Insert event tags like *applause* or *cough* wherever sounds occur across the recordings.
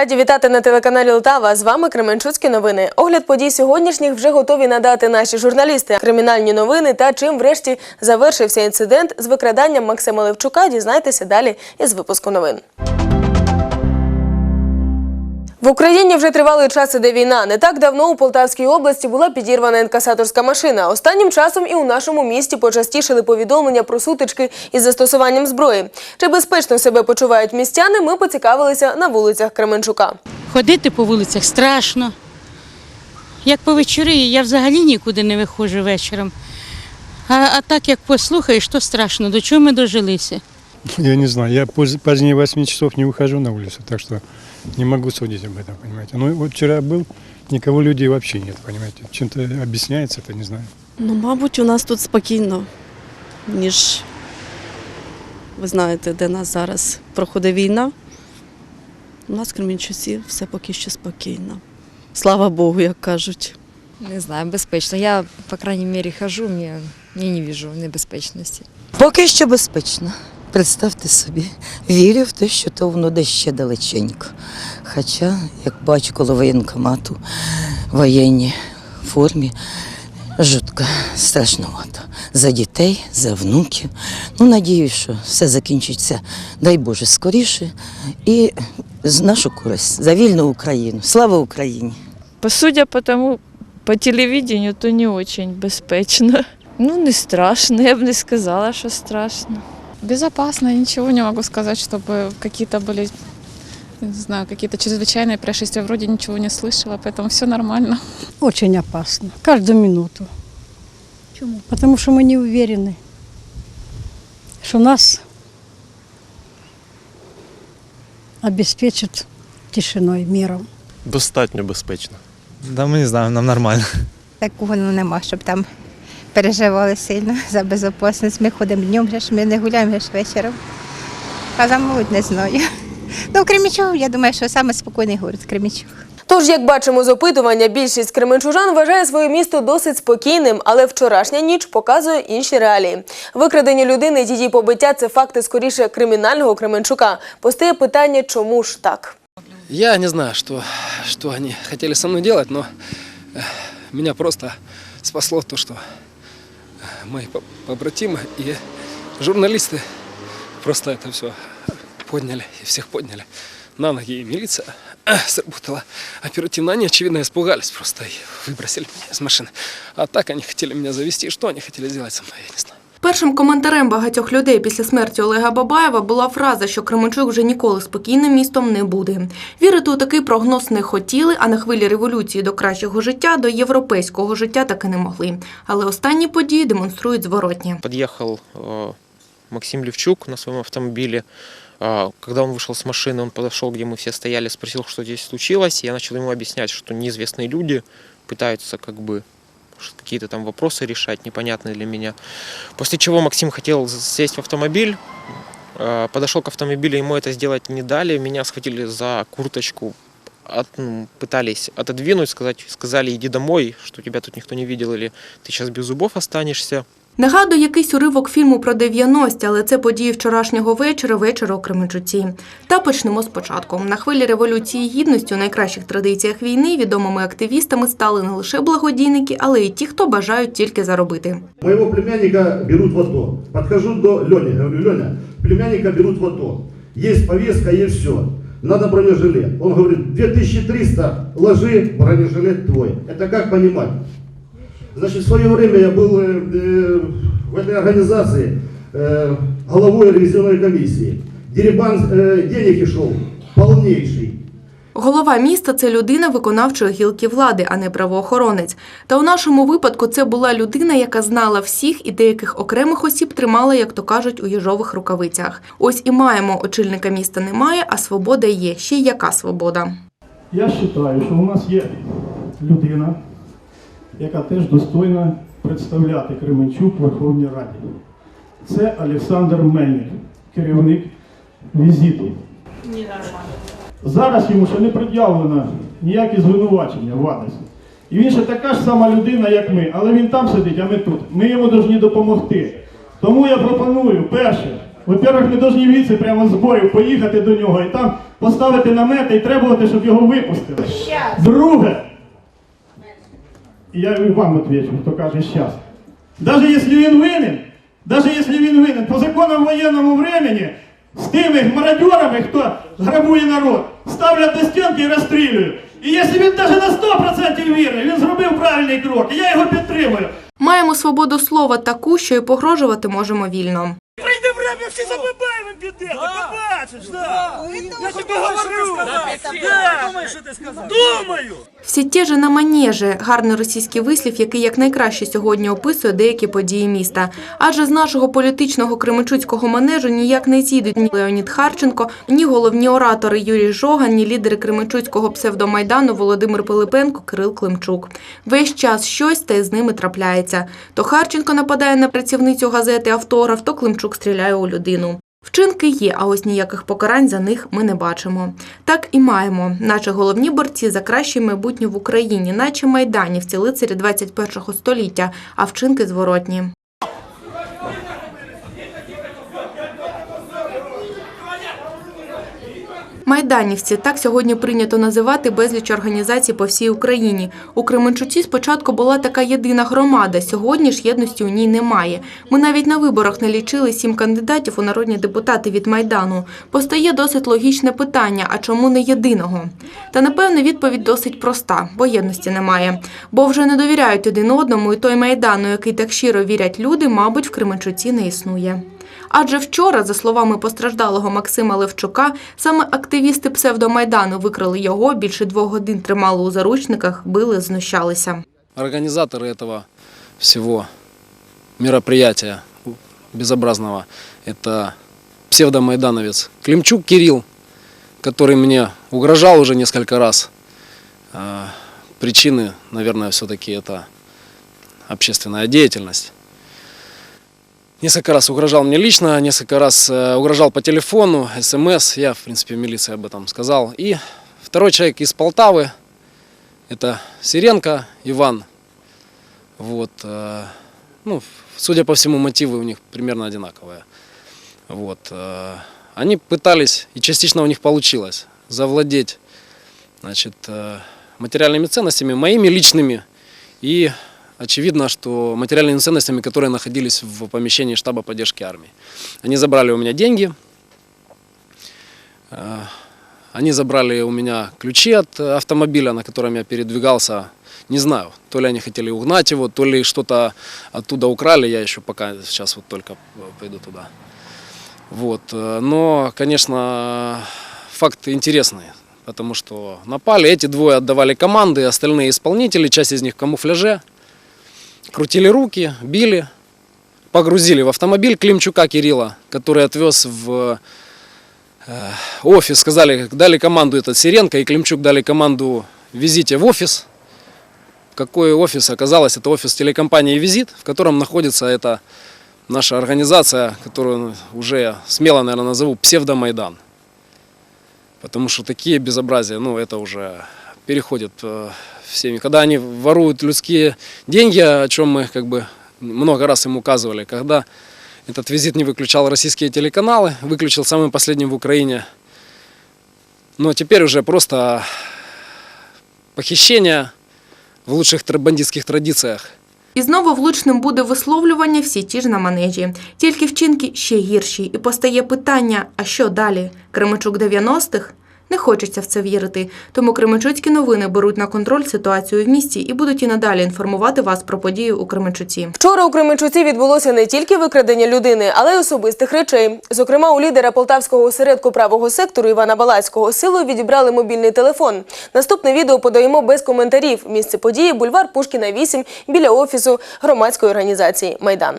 Раді вітати на телеканалі Лтава. З вами Кременчуцькі новини. Огляд подій сьогоднішніх вже готові надати наші журналісти. Кримінальні новини та чим врешті завершився інцидент з викраданням Максима Левчука. Дізнайтеся далі із випуску новин. В Україні вже тривалий час іде війна. Не так давно у Полтавській області була підірвана інкасаторська машина. Останнім часом і у нашому місті почастішили повідомлення про сутички із застосуванням зброї. Чи безпечно себе почувають містяни? Ми поцікавилися на вулицях Кременчука. Ходити по вулицях страшно. Як по вечорі, я взагалі нікуди не виходжу вечором. А, а так як послухаєш, то страшно. До чого ми дожилися? Я не знаю, я поз- позднее 8 часов не выхожу на улицу, так что не могу судить об этом, понимаете. Ну вот вчера был, никого людей вообще нет, понимаете. Чем-то объясняется это, не знаю. Ну, мабуть, у нас тут спокійно, ніж ви знаєте, де нас зараз проходить війна. У нас в Кремінчуці все поки що спокійно. Слава Богу, як кажуть. Не знаю, безпечно. Я, по крайней мере, хожу, мне, я не вижу небезпечності. Поки що безпечно. Представте собі, вірю в те, що то воно десь ще далеченько. Хоча, як бачу коло воєнкомату, воєнній формі, жутко, страшновато. За дітей, за внуків. Ну, надіюсь, що все закінчиться, дай Боже, скоріше. І з нашу користь за вільну Україну. Слава Україні! Судя по тому, по телевидению, то не очень безпечно. Ну, не страшно, я бы не сказала, что страшно. Безопасно, ничего не могу сказать, чтобы какие-то были, не знаю, какие-то чрезвычайные происшествия. Вроде ничего не слышала, поэтому все нормально. Очень опасно. Каждую минуту. Почему? Потому что мы не уверены, что нас обеспечат тишиной, миром. Достатньо безпечно. Да ми не знаємо, нам нормально. Такого ну, нема, щоб там переживали сильно *laughs* за безопасність. Ми ходимо днем, ми не гуляємо ж вечором. А замовить не знаю. *laughs* Ну, Кремічов, я думаю, що саме спокійний город Кремічов. Тож, як бачимо з опитування, більшість кременчужан вважає своє місто досить спокійним, але вчорашня ніч показує інші реалії. Викрадені людини, її побиття це факти скоріше кримінального Кременчука. Постає питання, чому ж так? Я не знаю, что, что они хотели со мной делать, но э, меня просто спасло то, что э, мои по- побратимы и журналисты просто это все подняли и всех подняли на ноги. И милиция э, сработала оперативно. Они, очевидно, испугались просто и выбросили меня из машины. А так они хотели меня завести. Что они хотели сделать со мной, я не знаю. Першим коментарем багатьох людей після смерті Олега Бабаєва була фраза, що Кременчук вже ніколи спокійним містом не буде. Вірити у такий прогноз не хотіли, а на хвилі революції до кращого життя, до європейського життя таки не могли. Але останні події демонструють зворотнє. Подъехал э, Максим Левчук на своем автомобиле. А, Когда он вышел с машины, он подошел, где мы все стояли, спросил, что здесь случилось. Я начал ему объяснять, что неизвестные люди пытаются как бы ш- какие-то там вопросы решать, непонятные для меня. После чего Максим хотел сесть в автомобиль, э, подошел к автомобилю, ему это сделать не дали, меня схватили за курточку, от- ну, пытались отодвинуть, сказать, сказали, иди домой, что тебя тут никто не видел, или ты сейчас без зубов останешься. Нагадую, якийсь уривок фільму про 90-ті, але це події вчорашнього вечора, вечора у Кременчуці. Та почнемо спочатку. На хвилі революції гідності у найкращих традиціях війни відомими активістами стали не лише благодійники, але й ті, хто бажають тільки заробити. Моего племянника берут в АТО. Подхожу до Лени, говорю, Леня, племянника берут в АТО. Есть повестка, есть все. Надо бронежилет. Он говорит, 2300 ложи, бронежилет твой. Это как понимать? Значит, в свое время я был э, э, в этой организации э, головой ревизионной комиссии. Деребан э, денег и шел полнейший. Голова міста це людина виконавчої гілки влади, а не правоохоронець. Та у нашому випадку це була людина, яка знала всіх і деяких окремих осіб тримала, як то кажуть, у їжових рукавицях. Ось і маємо очільника міста немає, а свобода є. Ще й яка свобода? Я вважаю, що у нас є людина, яка теж достойна представляти Кременчук в Верховній Раді. Це Олександр Мельник, керівник візиту. Зараз йому ще не пред'явлено ніякі звинувачення в адресі. І він ще така ж сама людина, як ми, але він там сидить, а ми тут. Ми йому повинні допомогти. Тому я пропоную перше Во-первых, ми повинні віці прямо з бою поїхати до нього і там поставити намети і требувати, щоб його випустили. Друге. І я і вам відповідаю, хто каже щас. Даже якщо він винен, даже якщо він винен, по законам воєнному времени з тими мародерами, хто грабує народ, ставлять до стінки і розстрілюють. І якщо він навіть на 100% вірний, він зробив правильний крок, і я його підтримую. Маємо свободу слова таку, що й погрожувати можемо вільно. Прийде время, всі забиваємо піде, побачиш, да. Я тобі говорю. Да. Думаєш, що ти сказав? Думаю. Всі ті ж на манежі – гарний російський вислів, який якнайкраще сьогодні описує деякі події міста. Адже з нашого політичного кременчуцького манежу ніяк не зійдуть ні Леонід Харченко, ні головні оратори Юрій Жоган, ні лідери кременчуцького псевдомайдану Володимир Пилипенко, Кирил Климчук. Весь час щось та й з ними трапляється. То Харченко нападає на працівницю газети «Автограф», то Климчук стріляє у людину. Вчинки є, а ось ніяких покарань за них ми не бачимо. Так і маємо, наче головні борці за краще майбутнє в Україні, наче майданівці, лицарі 21-го століття, а вчинки зворотні. Майданівці так сьогодні прийнято називати безліч організацій по всій Україні. У Кременчуці спочатку була така єдина громада. Сьогодні ж єдності у ній немає. Ми навіть на виборах налічили сім кандидатів у народні депутати від майдану. Постає досить логічне питання: а чому не єдиного? Та напевне відповідь досить проста, бо єдності немає. Бо вже не довіряють один одному, і той майдан, у який так щиро вірять люди, мабуть, в Кременчуці не існує. Адже вчора, за словами постраждалого Максима Левчука, саме активісти псевдомайдану викрали його, більше двох годин тримали у заручниках, били, знущалися. Организаторы этого всего мероприятия безобразного – это псевдомайдановец Климчук Кирилл, который мне угрожал уже несколько раз. А, Причины, наверное, все-таки это общественная деятельность. Несколько раз угрожал мне лично, несколько раз э, угрожал по телефону, смс. Я, в принципе, в милиции об этом сказал. И второй человек из Полтавы, это Сиренко Иван. Вот. э, Ну, судя по всему, мотивы у них примерно одинаковые. Вот. э, Они пытались, и частично у них получилось, завладеть значит, материальными ценностями, моими личными. И очевидно, что материальными ценностями, которые находились в помещении штаба поддержки армии. Они забрали у меня деньги, э, они забрали у меня ключи от э, автомобиля, на котором я передвигался. Не знаю, то ли они хотели угнать его, то ли что-то оттуда украли. Я еще пока сейчас вот только э, пойду туда. Вот. Но, конечно, факт интересный, потому что напали. Эти двое отдавали команды, остальные исполнители, часть из них в камуфляже. Крутили руки, били, погрузили в автомобиль Климчука Кирилла, который отвез в э, офис, сказали, дали команду этот Сиренко и Климчук дали команду везите в офис. Какой офис оказалось? Это офис телекомпании «Визит», в котором находится эта наша организация, которую уже смело, наверное, назову «Псевдомайдан». Потому что такие безобразия, ну, это уже переходит э, всеми. Когда они воруют людские деньги, о чем мы как бы много раз им указывали, когда этот визит не выключал российские телеканалы, выключил самым последним в Украине. Но теперь уже просто похищение в лучших тр- бандитских традициях. І знову влучним буде висловлювання всі ті ж на манежі. Тільки вчинки ще гірші. І постає питання, а що далі? Кременчук 90-х? не хочеться в це вірити. Тому Кременчуцькі новини беруть на контроль ситуацію в місті і будуть і надалі інформувати вас про події у Кременчуці. Вчора у Кременчуці відбулося не тільки викрадення людини, але й особистих речей. Зокрема, у лідера полтавського осередку правого сектору Івана Балацького силою відібрали мобільний телефон. Наступне відео подаємо без коментарів. Місце події бульвар Пушкіна 8 біля офісу громадської організації Майдан.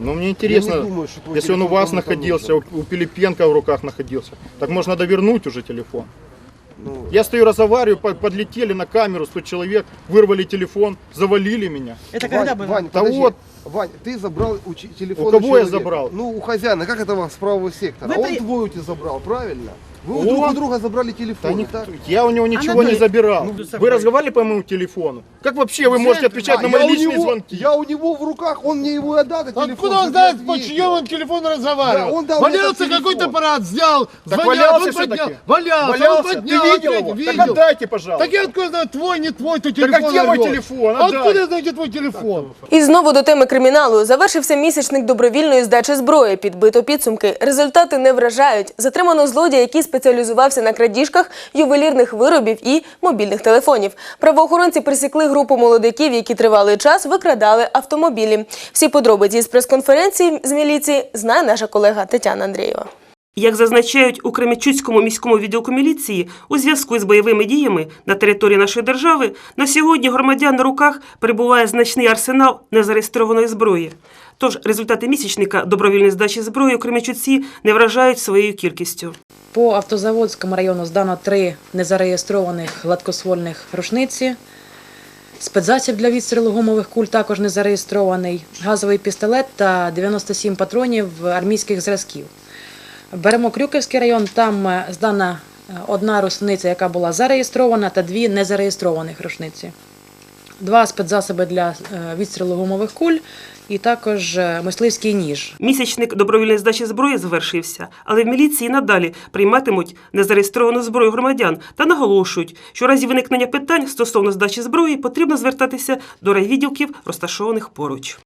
Ну, мне интересно, если он у вас находился, у у Пилипенко в руках находился, так может надо вернуть уже телефон. Я стою, разговариваю, по- подлетели на камеру 100 человек, вырвали телефон, завалили меня. Это когда было? Да вот, Вань, ты забрал учи- телефон У кого я человека. забрал? Ну, у хозяина, как это вам с правого сектора? Вы Он при- твой у тебя забрал, правильно? Вы у Он? друг у друга забрали телефон. Да никто- я у него ничего не забирал. Вы разговаривали по моему телефону? Как вообще вы можете отвечать на мои личные звонки? Я у него в руках, он мне его отдал, этот телефон. Откуда он чтобы знает, я по ответил? чьем он телефон разговаривал? Да, он дал мне валялся этот телефон. какой-то аппарат, взял, Так звонят, валялся он поднял. всё-таки? Валялся, Валялся? он поднял, Ты видел опять его? видел. Так отдайте, пожалуйста. Так я откуда знаю, твой, не твой, ты Так телефон а где мой орёшь? телефон? А Отдай. Откуда знаете твой телефон? І знову до теми криміналу завершився місячник добровільної здачі зброї. Підбито підсумки. Результати не вражають. Затримано злодія, який спеціалізувався на крадіжках ювелірних виробів і мобільних телефонів. Правоохоронці присікли групу молодиків, які тривалий час викрадали автомобілі. Всі подробиці з прес-конференції з міліції знає наша колега Тетяна Андрієва. Як зазначають у Кременчуцькому міському відділку міліції, у зв'язку з бойовими діями на території нашої держави на сьогодні громадян на руках перебуває значний арсенал незареєстрованої зброї. Тож результати місячника добровільної здачі зброї у Кременчуці не вражають своєю кількістю. По Автозаводському району здано три незареєстрованих гладкоствольних рушниці. Спецзасіб для відстрілу гумових куль також не зареєстрований, газовий пістолет та 97 патронів армійських зразків. Беремо Крюківський район, там е, здана е, одна рушниця, яка була зареєстрована, та дві незареєстрованих рушниці. Два спецзасоби для е, відстрілу гумових куль і також е, мисливський ніж. Місячник добровільної здачі зброї завершився, але в міліції надалі прийматимуть незареєстровану зброю громадян та наголошують, що у разі виникнення питань стосовно здачі зброї потрібно звертатися до райвідділків, розташованих поруч.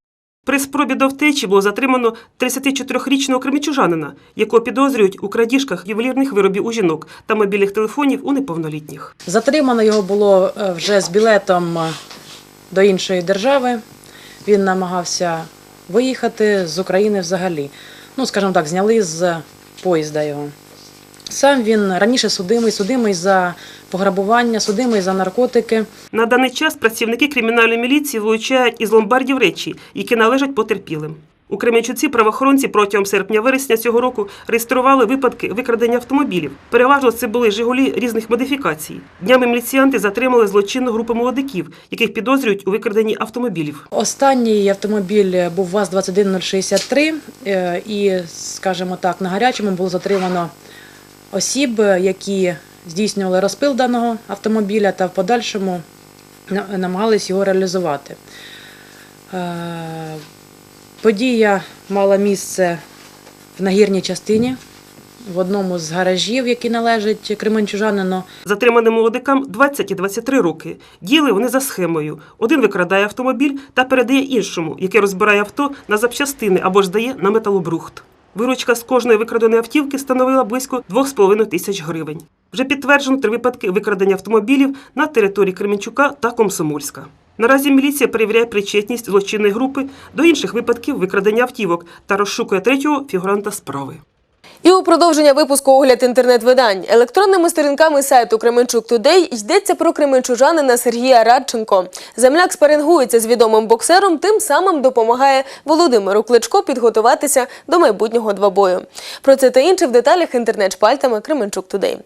При спробі до втечі було затримано 34-річного кремічужанина, якого підозрюють у крадіжках ювелірних виробів у жінок та мобільних телефонів у неповнолітніх. Затримано його було е, вже з білетом е, до іншої держави. Він намагався виїхати з України взагалі. Ну, скажімо так, зняли з поїзда його. Сам він раніше судимий, судимий за пограбування, судимий за наркотики. На даний час працівники кримінальної міліції вилучають із ломбардів речі, які належать потерпілим. У Кременчуці правоохоронці протягом серпня-вересня цього року реєстрували випадки викрадення автомобілів. Переважно це були «Жигулі» різних модифікацій. Днями міліціянти затримали злочинну групу молодиків, яких підозрюють у викраденні автомобілів. Останній автомобіль був ВАЗ-21063 е, і, скажімо так, на гарячому було затримано осіб, які здійснювали розпил даного автомобіля та в подальшому на- намагались його реалізувати. Подія мала місце в нагірній частині, в одному з гаражів, який належить кременчужанину. Затриманим молодикам 20 і 23 роки. Діли вони за схемою. Один викрадає автомобіль та передає іншому, який розбирає авто на запчастини або ж здає на металобрухт. Виручка з кожної викраденої автівки становила близько 2,5 тисяч гривень. Вже підтверджено три випадки викрадення автомобілів на території Кременчука та Комсомольська. Наразі міліція перевіряє причетність злочинної групи до інших випадків викрадення автівок та розшукує третього фігуранта справи. І у продовження випуску огляд інтернет-видань електронними сторінками сайту Кременчук Тудей йдеться про кременчужанина Сергія Радченко. Земляк спарингується з відомим боксером, тим самим допомагає Володимиру Кличко підготуватися до майбутнього двобою. Про це та інше в деталях інтернет-шпальтами Кременчук Тудей.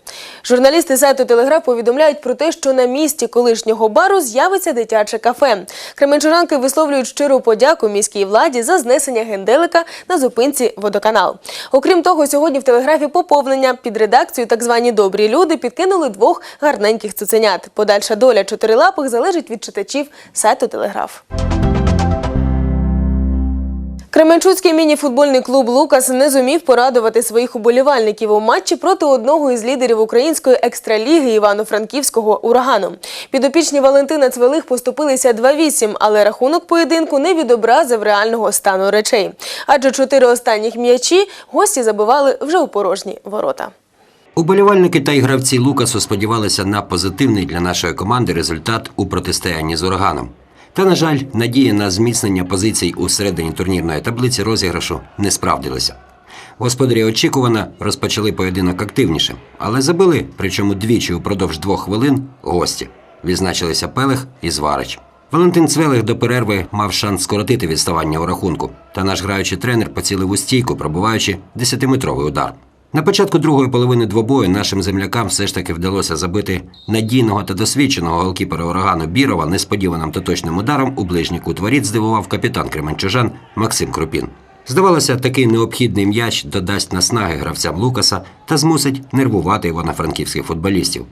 Журналісти сайту Телеграф повідомляють про те, що на місці колишнього бару з'явиться дитяче кафе. Кременчужанки висловлюють щиру подяку міській владі за знесення генделика на зупинці водоканал. Окрім того, сьогодні в телеграфі поповнення під редакцію так звані добрі люди підкинули двох гарненьких цуценят. Подальша доля чотирилапих залежить від читачів сайту Телеграф. Кременчуцький міні-футбольний клуб Лукас не зумів порадувати своїх уболівальників у матчі проти одного із лідерів української екстраліги Івано-Франківського урагану. Підопічні Валентина Цвелих поступилися 2-8, але рахунок поєдинку не відобразив реального стану речей. Адже чотири останніх м'ячі гості забивали вже у порожні ворота. Уболівальники та й гравці Лукасу сподівалися на позитивний для нашої команди результат у протистоянні з ураганом. Та, на жаль, надія на зміцнення позицій у середині турнірної таблиці розіграшу не справдилася. Господарі очікувано розпочали поєдинок активніше, але забили, причому двічі упродовж двох хвилин гості. Відзначилися Пелех і Зварич. Валентин Цвелих до перерви мав шанс скоротити відставання у рахунку, та наш граючий тренер поцілив у стійку, пробуваючи 10-метровий удар. На початку другої половини двобою нашим землякам все ж таки вдалося забити надійного та досвідченого голкіпера урагану Бірова несподіваним та точним ударом у ближній кут воріт здивував капітан Кременчужан Максим Крупін. Здавалося, такий необхідний м'яч додасть наснаги гравцям Лукаса та змусить нервувати івано-франківських футболістів.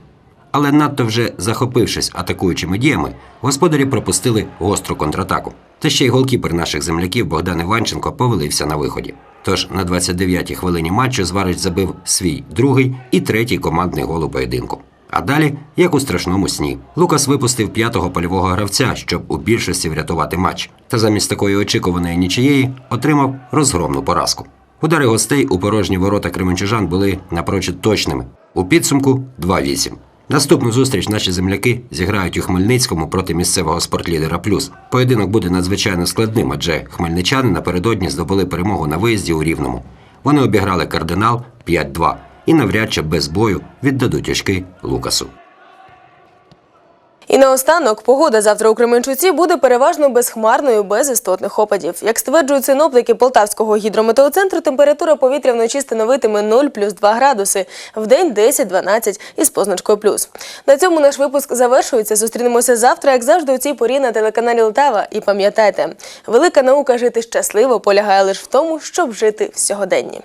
Але надто вже захопившись атакуючими діями, господарі пропустили гостру контратаку. Та ще й голкіпер наших земляків Богдан Іванченко повелився на виході. Тож на 29-й хвилині матчу Зварич забив свій другий і третій командний гол у поєдинку. А далі, як у страшному сні, Лукас випустив п'ятого польового гравця, щоб у більшості врятувати матч. Та замість такої очікуваної нічиєї отримав розгромну поразку. Удари гостей у порожні ворота кременчужан були напрочуд точними. У підсумку 2-8. Наступну зустріч наші земляки зіграють у Хмельницькому проти місцевого спортлідера Плюс. Поєдинок буде надзвичайно складним, адже хмельничани напередодні здобули перемогу на виїзді у Рівному. Вони обіграли кардинал 5-2 і навряд чи без бою віддадуть очки Лукасу. І наостанок, погода завтра у Кременчуці буде переважно безхмарною, без істотних опадів. Як стверджують синоптики Полтавського гідрометеоцентру, температура повітря вночі становитиме 0 плюс 2 градуси, в день 10-12 із позначкою плюс. На цьому наш випуск завершується. Зустрінемося завтра, як завжди, у цій порі на телеканалі Лтава. І пам'ятайте, велика наука жити щасливо полягає лише в тому, щоб жити в сьогоденні.